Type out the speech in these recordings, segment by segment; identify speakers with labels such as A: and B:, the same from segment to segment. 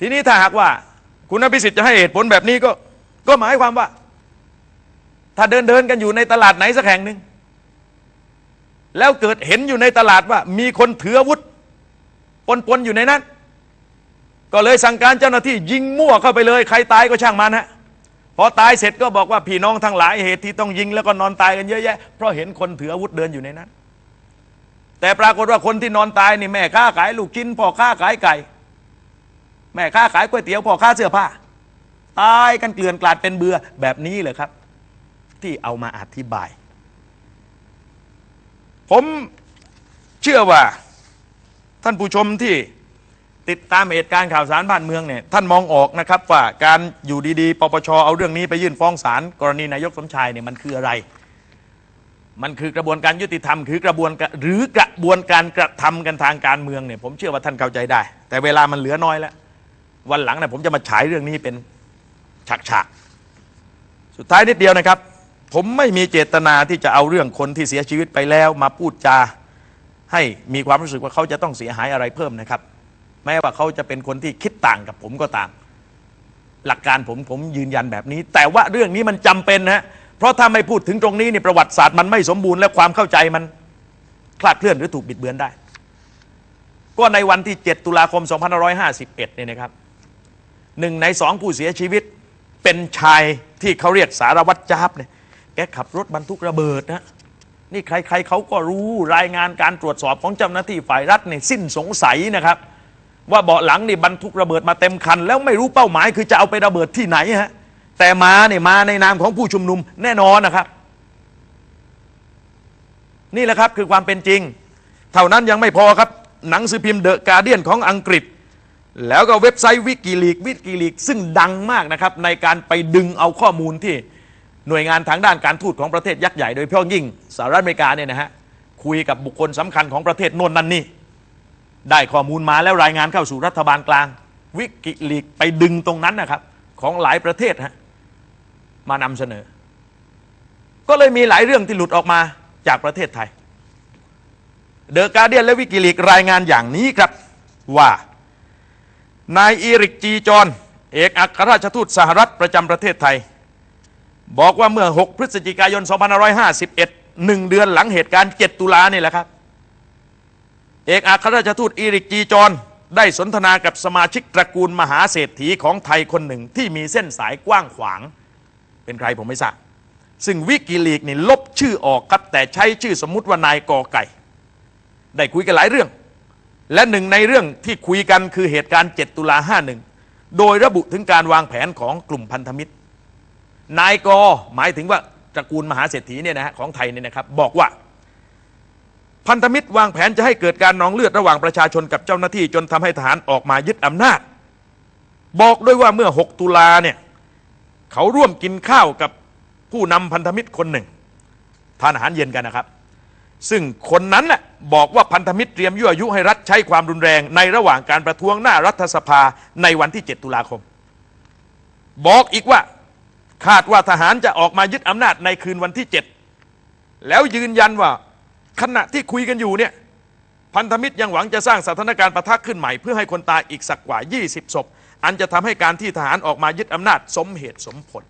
A: ทีนี้ถ้าหากว่า คุณอภิสิทธิ์จะให้เหตุผลแบบนี้ก็ก็หมายความว่า ถ้าเดินเดินกันอยู่ในตลาดไหนสักแห่งหนึ่งแล้วเกิดเห็นอยู่ในตลาดว่า มีคนถืออาวุธปนปนอยู่ในนั้น ก็เลยสั่งการเจ้าหน้าที่ยิงมั่วเข้าไปเลย ใครตายก็ช่างมันฮะพอตายเสร็จก็บอกว่าพี่น้องทั้งหลายเหตุที่ต้องยิงแล้วก็นอนตายกันเยอะแยะเพราะเห็นคนถืออาวุธเดินอยู่ในนั้น แต่ปรากฏว่าคนที่นอนตายนี่แม่ค้าขายลูกชิ้นพ่อค้าขายไก่ แม่ค้าขายก๋วยเตี๋ยวพ่อค้าเสื้อผ้า ตายกันเกลื่อนกลาดเป็นเบือแบบนี้เลยครับ ที่เอามาอธิบาย ผมเชื่อว่าท่านผู้ชมที่ติดตามเหตุการณ์ข่าวสารบ้านเมืองเนี่ยท่านมองออกนะครับว่าการอยู่ดีๆปปชเอาเรื่องนี้ไปยื่นฟ้องศาลกรณีนายกสมชายเนี่ยมันคืออะไร มันคือกระบวนการยุติธรรมคือกระบวนการหรือกระบวนการกระทำกันทางการเมืองเนี่ยผมเชื่อว่าท่านเข้าใจได้ แต่เวลามันเหลือน้อยแล้ว วันหลังเนี่ยผมจะมาฉายเรื่องนี้เป็นฉากๆสุดท้ายนิดเดียวนะครับ ผมไม่มีเจตนาที่จะเอาเรื่องคนที่เสียชีวิตไปแล้ว มาพูดจาให้มีความรู้สึกว่าเขาจะต้องเสียหายอะไรเพิ่มนะครับ แม้ว่าเขาจะเป็นคนที่คิดต่างกับผมก็ตาม หลักการผมผมยืนยันแบบนี้ แต่ว่าเรื่องนี้มันจำเป็นนะฮะเพราะถ้าไม่พูดถึงตรงนี้นี่ประวัติศาสตร์มันไม่สมบูรณ์และความเข้าใจมันคลาดเคลื่อนหรือถูกบิดเบือนได้ ก็ในวันที่ 7 ตุลาคม 2551เนี่ยนะครับ หนึ่งในสองผู้เสียชีวิต เป็นชายที่เขาเรียกสารวัตรจ้าบเนี่ยแกขับรถบรรทุกระเบิดนะนี่ใครๆเขาก็รู้รายงานการตรวจสอบของเจ้าหน้าที่ฝ่ายรัฐเนี่ยสิ้นสงสัยนะครับ ว่าเบาะหลังนี่บรรทุกระเบิดมาเต็มคัน แล้วไม่รู้เป้าหมายคือจะเอาไประเบิดที่ไหนฮะแต่มาเนี่ยมาในนามของผู้ชุมนุมแน่นอนนะครับ นี่แหละครับคือความเป็นจริง เท่านั้นยังไม่พอครับ หนังสือพิมพ์เดอะการเดียนของอังกฤษ แล้วก็เว็บไซต์วิกิลีกวิกิลีกซึ่งดังมากนะครับในการไปดึงเอาข้อมูลที่หน่วยงานทางด้านการทูตของประเทศยักษ์ใหญ่โดยเฉพาะยิ่งสหรัฐอเมริกาเนี่ยนะฮะคุยกับบุคคลสำคัญของประเทศโน่นนั่นนี่ได้ข้อมูลมาแล้วรายงานเข้าสู่รัฐบาลกลาง วิกิลีกไปดึงตรงนั้นนะครับของหลายประเทศฮะมานำเสนอ ก็เลยมีหลายเรื่องที่หลุดออกมาจากประเทศไทย เดอะการเดียนและวิกิลีกรายงานอย่างนี้ครับว่า นายอีริกจีจอนเอกอัครราชทูตสหรัฐประจำประเทศไทย บอกว่าเมื่อ 6 พฤศจิกายน 2551หนึ่งเดือนหลังเหตุการณ์ 7 ตุลานี่แหละครับ เอกอัครราชทูตอีริกจีจอนได้สนทนากับสมาชิกตระกูลมหาเศรษฐีของไทยคนหนึ่งที่มีเส้นสายกว้างขวาง เป็นใครผมไม่ทราบซึ่งวิกิลีกนี่ลบชื่อออกครับแต่ใช้ชื่อสมมุติว่านายกอไก่ ได้คุยกันหลายเรื่อง และหนึ่งในเรื่องที่คุยกันคือเหตุการณ์ 7 ตุลา51 โดยระบุถึงการวางแผนของกลุ่มพันธมิตร นายกหมายถึงว่าตระกูลมหาเศรษฐีเนี่ยนะฮะของไทยเนี่ยนะครับ บอกว่า พันธมิตรวางแผนจะให้เกิดการนองเลือดระหว่างประชาชนกับเจ้าหน้าที่จนทำให้ทหารออกมายึดอำนาจ บอกด้วยว่าเมื่อ 6 ตุลาเนี่ยเขาร่วมกินข้าวกับผู้นำพันธมิตรคนหนึ่งทานอาหารเย็นกันนะครับ ซึ่งคนนั้นแหละบอกว่าพันธมิตรเตรียมยั่วยุให้รัฐใช้ความรุนแรง ในระหว่างการประท้วงหน้ารัฐสภาในวันที่ 7 ตุลาคม บอกอีกว่าคาดว่าทหารจะออกมายึดอำนาจในคืนวันที่ 7 แล้วยืนยันว่าขณะที่คุยกันอยู่เนี่ยพันธมิตรยังหวังจะสร้างสถานการณ์ประทะขึ้นใหม่ เพื่อให้คนตายอีกสักกว่า 20 ศพ อันจะทำให้การที่ทหารออกมายึดอำนาจสมเหตุสมผล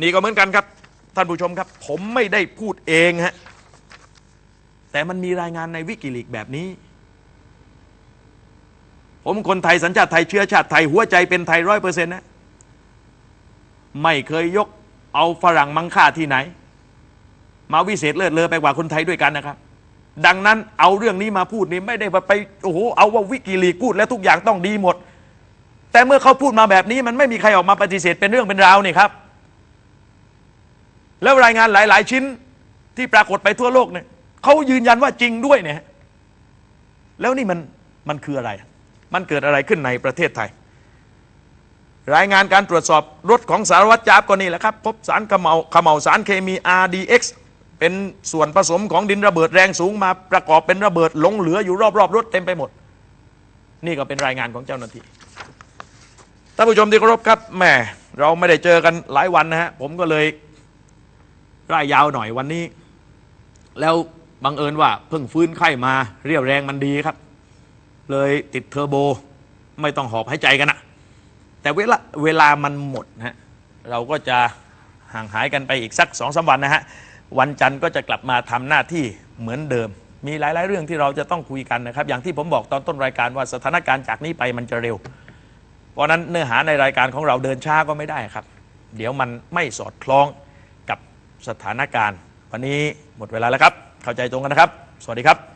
A: นี่ก็เหมือนกันครับ ท่านผู้ชมครับ ผมไม่ได้พูดเองฮะ แต่มันมีรายงานในวิกิลีกแบบนี้ ผมคนไทยสัญชาติไทยเชื้อชาติไทยหัวใจเป็นไทยร้อยเปอร์เซ็นต์นะ ไม่เคยยกเอาฝรั่งมังค่าที่ไหน มาวิเศษเลิศเลอไปกว่าคนไทยด้วยกันนะครับ ดังนั้นเอาเรื่องนี้มาพูดนี่ไม่ได้ไปโอ้โหเอาว่าวิกิลีกพูดแล้วทุกอย่างต้องดีหมด แต่เมื่อเขาพูดมาแบบนี้ มันไม่มีใครออกมาปฏิเสธเป็นเรื่องเป็นราวนี่ครับ แล้วรายงานหลาย ๆ ชิ้นที่ปรากฏไปทั่วโลกเนี่ย เขายืนยันว่าจริงด้วยเนี่ยแล้วนี่มันมันคืออะไร มันเกิดอะไรขึ้นในประเทศไทย รายงานการตรวจสอบรถของสารวัตรจาบก็นี่แหละครับ พบสารขมเหลาขมเหลาสารเคมี RDX เป็นส่วนผสมของดินระเบิดแรงสูงมาประกอบเป็นระเบิดหลงเหลืออยู่รอบๆรถเต็มไปหมด นี่ก็เป็นรายงานของเจ้าหน้าที่ท่านผู้ชมที่เคารพครับแหมเราไม่ได้เจอกันหลายวันนะฮะผมก็เลยร่ายยาวหน่อยวันนี้ แล้ว บังเอิญว่าเพิ่งฟื้นไข้มาเรียวแรงมันดีครับ เลยติดเทอร์โบ ไม่ต้องหอบหายใจกันอะแต่เวลาเวลามันหมดนะฮะเราก็จะห่างหายกันไปอีกสักสองสาวันนะฮะวันจันทร์ก็จะกลับมาทำหน้าที่เหมือนเดิม มีหลาย ๆ เรื่องที่เราจะต้องคุยกันนะครับ อย่างที่ผมบอกตอนต้นรายการว่าสถานการณ์จากนี้ไปมันจะเร็ว เพราะนั้นเนื้อหาในรายการของเราเดินช้าก็ไม่ได้ครับ เดี๋ยวมันไม่สอดคล้องกับสถานการณ์ วันนี้หมดเวลาแล้วครับ เข้าใจตรงกันนะครับ สวัสดีครับ